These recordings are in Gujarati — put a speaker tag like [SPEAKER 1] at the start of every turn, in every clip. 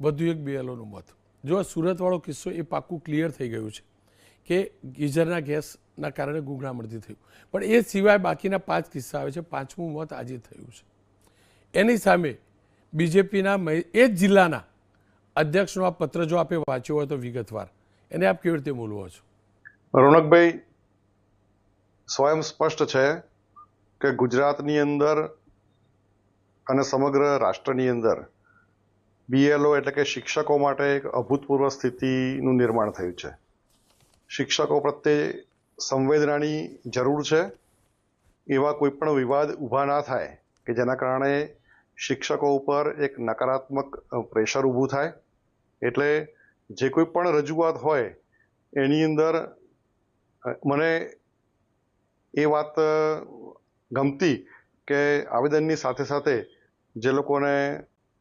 [SPEAKER 1] વધુ એક બીએલઓનું મત. જો આ સુરતવાળો કિસ્સો એ પાક્કું ક્લિયર થઈ ગયું છે કે ગીઝરના ગેસના કારણે ગુંગળામણથી થયું. પણ એ સિવાય બાકીના પાંચ કિસ્સા આવે છે, પાંચમું મત આજે થયું છે. એની સામે બીજેપીના એ જ જિલ્લાના અધ્યક્ષનો આ પત્ર જો આપે વાંચ્યો હોય તો વિગતવાર. એને આપ કેવી રીતે બોલવો છો?
[SPEAKER 2] રોનકભાઈ, સ્વયં સ્પષ્ટ છે કે ગુજરાતની અંદર અને સમગ્ર રાષ્ટ્રની અંદર બીએલઓ એટલે કે શિક્ષકો માટે એક અભૂતપૂર્વ સ્થિતિનું નિર્માણ થયું છે. શિક્ષકો પ્રત્યે સંવેદનાની જરૂર છે. એવા કોઈ પણ વિવાદ ઊભા ના થાય કે જેના કારણે શિક્ષકો ઉપર એક નકારાત્મક પ્રેશર ઊભું થાય. એટલે જે કોઈ પણ રજૂઆત હોય એની અંદર મને એ વાત ગમતી કે આવેદનની સાથે સાથે જે લોકોને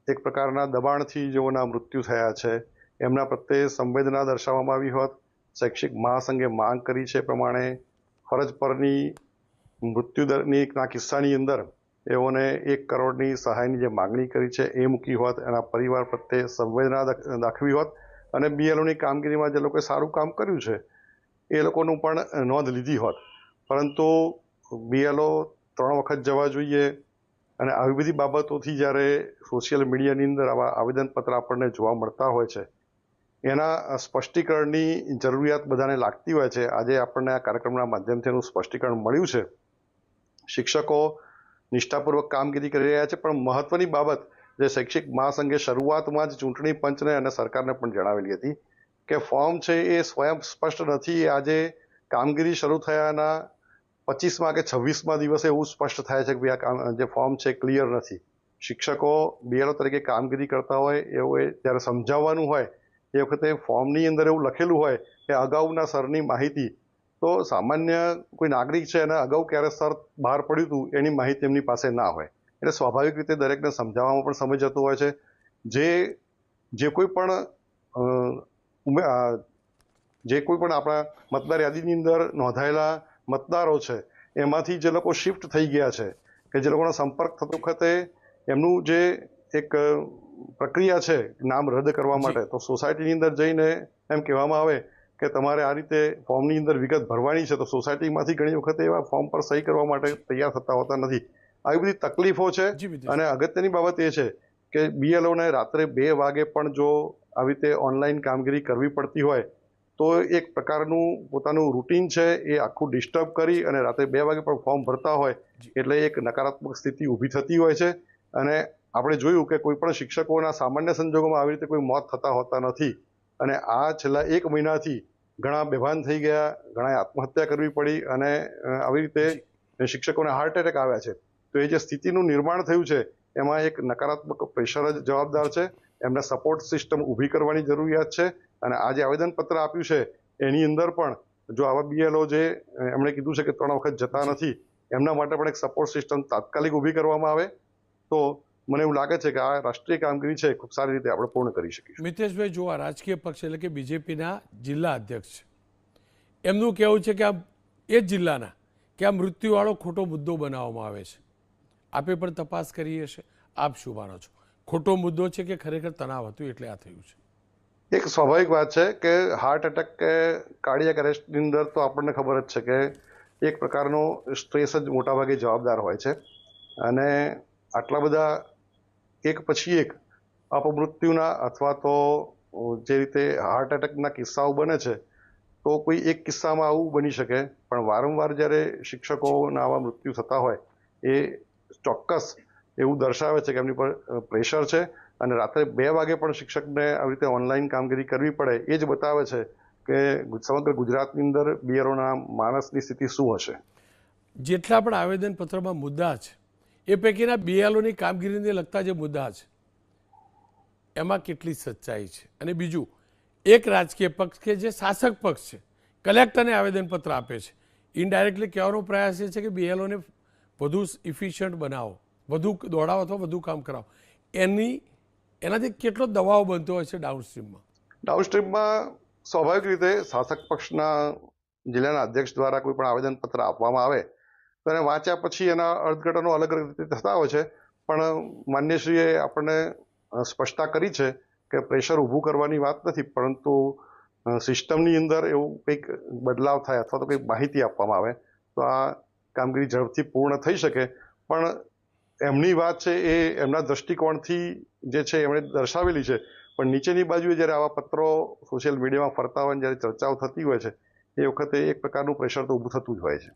[SPEAKER 2] એક પ્રકારના દબાણથી જેઓના મૃત્યુ થયા છે, એમના પ્રત્યે સંવેદના દર્શાવવામાં આવી હોત. શૈક્ષિક મહાસંઘે માંગ કરી છે પ્રમાણે ફરજ પરની મૃત્યુદરની કિસ્સાની અંદર એઓને એક કરોડની સહાયની જે માગણી કરી છે એ મૂકી હોત, એના પરિવાર પ્રત્યે સંવેદના દાખવી હોત અને બીએલઓની કામગીરીમાં જે લોકોએ સારું કામ કર્યું છે એ લોકોનું પણ નોંધ લીધી હોત. પરંતુ બીએલઓ ત્રણ વખત જવા જોઈએ અને આવી બધી બાબતોથી જ્યારે સોશિયલ મીડિયાની અંદર આવા આવેદનપત્ર આપણને જોવા મળતા હોય છે, એના સ્પષ્ટીકરણની જરૂરિયાત બધાને લાગતી હોય છે. આજે આપણને આ કાર્યક્રમના માધ્યમથી એનું સ્પષ્ટીકરણ મળ્યું છે. શિક્ષકો નિષ્ઠાપૂર્વક કામગીરી કરી રહ્યા છે, પણ મહત્વની બાબત જે શૈક્ષિક મહાસંઘે શરૂઆતમાં જ ચૂંટણી પંચને અને સરકારને પણ જણાવેલી હતી કે ફોર્મ છે એ સ્વયં સ્પષ્ટ નથી. આજે કામગીરી શરૂ થયાના પચીસમાં કે છવ્વીસમાં દિવસે એવું સ્પષ્ટ થાય છે કે ભાઈ આ જે ફોર્મ છે ક્લિયર નથી. શિક્ષકો બીએલઓ તરીકે કામગીરી કરતા હોય, એવું એ જ્યારે સમજાવવાનું હોય, એ વખતે ફોર્મની અંદર એવું લખેલું હોય કે અગાઉના સરની માહિતી, તો સામાન્ય કોઈ નાગરિક છે એને અગાઉ ક્યારે સર બહાર પડ્યું હતું, એની માહિતી એમની પાસે ના હોય. એટલે સ્વાભાવિક રીતે દરેકને સમજાવવામાં પણ સમય જતો હોય છે. જે જે કોઈ પણ જે કોઈ પણ આપણા મતદાર યાદીની અંદર નોંધાયેલા મતદારો છે એમાંથી જે લોકો શિફ્ટ થઈ ગયા છે કે જે લોકોનો સંપર્ક થતો વખતે એમનું જે એક પ્રક્રિયા છે નામ રદ કરવા માટે તો સોસાયટીની અંદર જઈને એમ કહેવામાં આવે કે તમારે આ રીતે ફોર્મની અંદર વિગત ભરવાની છે તો સોસાયટીમાંથી ઘણી વખત એવા ફોર્મ પર સહી કરવા માટે તૈયાર થતા હોતા નથી. આવી બધી તકલીફો છે અને અગત્યની બાબત એ છે કે બીએલઓને રાત્રે બે વાગે પણ જો આવી રીતે ઓનલાઈન કામગીરી કરવી પડતી હોય તો એક પ્રકારનું પોતાનું રૂટીન છે એ આખું ડિસ્ટર્બ કરી અને રાત્રે બે વાગે પણ ફોર્મ ભરતા હોય એટલે એક નકારાત્મક સ્થિતિ ઊભી થતી હોય છે. અને આપણે જોયું કે કોઈ પણ શિક્ષકોના સામાન્ય સંજોગોમાં આવી રીતે કોઈ મોત થતા હોતા નથી. અને આ છેલ્લા એક મહિનાથી ઘણા બેભાન થઈ ગયા ઘણા આત્મહત્યા કરવી પડી અને આવી રીતે શિક્ષકોને હાર્ટ એટેક આવ્યા છે. તો એ જે સ્થિતિનું નિર્માણ થયું છે એમાં એક નકારાત્મક પ્રેશર જ જવાબદાર છે. એમને સપોર્ટ સિસ્ટમ ઊભી કરવાની જરૂરિયાત છે. અને આ જે આવેદનપત્ર આપ્યું છે, એની અંદર પણ જો આવા બીએલઓ જે એમણે કીધું છે કે ત્રણ વખત જતા નથી, એમના માટે પણ એક સપોર્ટ સિસ્ટમ તાત્કાલિક ઊભી કરવામાં આવે, તો મને એવું લાગે છે કે આ રાષ્ટ્રીય કામગીરી છે ખૂબ સારી રીતે આપણે પૂર્ણ કરી શકીશું.
[SPEAKER 1] મિતેશભાઈ, જો આ રાજકીય પક્ષ એટલે કે બીજેપીના જિલ્લા અધ્યક્ષ છે, એમનું કહેવું છે કે આ એ જ જિલ્લાના કે આ મૃત્યુવાળો ખોટો મુદ્દો બનાવવામાં આવે છે. આપે પણ તપાસ કરીએ છે આપ શું માનો છો? ખોટો મુદ્દો છે કે ખરેખર તણાવ હતું એટલે આ થયું છે?
[SPEAKER 2] એક સ્વાભાવિક વાત છે કે હાર્ટ એટેક કે કાર્ડિયાક અરેસ્ટની અંદર તો આપણને ખબર જ છે કે એક પ્રકારનો સ્ટ્રેસ જ મોટાભાગે જવાબદાર હોય છે. અને આટલા બધા એક પછી એક અપમૃત્યુના અથવા તો જે રીતે હાર્ટ એટેકના કિસ્સાઓ બને છે, તો કોઈ એક કિસ્સામાં આવું બની શકે. પણ વારંવાર જ્યારે શિક્ષકોના આવા મૃત્યુ થતા હોય, એ ચોક્કસ એવું દર્શાવે છે કે એમની પર પ્રેશર છે. અને રાત્રે બે વાગે પણ શિક્ષકને આવી રીતે ઓનલાઈન કામગીરી કરવી પડે એ જ બતાવે છે કે સમગ્ર ગુજરાતની અંદર બિયરોના માણસની સ્થિતિ શું હશે.
[SPEAKER 1] જેટલા પણ આવેદનપત્રમાં મુદ્દા છે, એ પૈકીના બીએલઓની કામગીરીને લગતા જે મુદ્દા છે, એમાં કેટલી સચ્ચાઈ છે? અને બીજું, એક રાજકીય પક્ષ કે જે શાસક પક્ષ છે, કલેક્ટરને આવેદનપત્ર આપે છે ઇનડાયરેક્ટલી કહેવાનો પ્રયાસ એ છે કે બીએલઓને વધુ ઇફિશિયન્ટ બનાવો, વધુ દોડાવો અથવા વધુ કામ કરાવો. એની એનાથી કેટલો દબાવ બનતો હોય છે ડાઉનસ્ટ્રીમમાં
[SPEAKER 2] ડાઉનસ્ટ્રીમમાં સ્વાભાવિક રીતે શાસક પક્ષના જિલ્લાના અધ્યક્ષ દ્વારા કોઈ પણ આવેદનપત્ર આપવામાં આવે તો એને વાંચ્યા પછી એના અર્થઘટનો અલગ અલગ રીતે થતા હોય છે. પણ માન્યશ્રીએ આપણને સ્પષ્ટતા કરી છે કે પ્રેશર ઊભું કરવાની વાત નથી, પરંતુ સિસ્ટમની અંદર એવું કંઈક બદલાવ થાય અથવા તો કંઈક માહિતી આપવામાં આવે તો આ કામગીરી ઝડપથી પૂર્ણ થઈ શકે. પણ એમની વાત છે એ એમના દ્રષ્ટિકોણથી જે છે એમણે દર્શાવેલી છે. પણ નીચેની બાજુએ જ્યારે આવા પત્રો સોશિયલ મીડિયામાં ફરતા હોય જ્યારે ચર્ચાઓ થતી હોય છે, એ વખતે એક પ્રકારનું પ્રેશર તો ઊભું થતું જ હોય છે.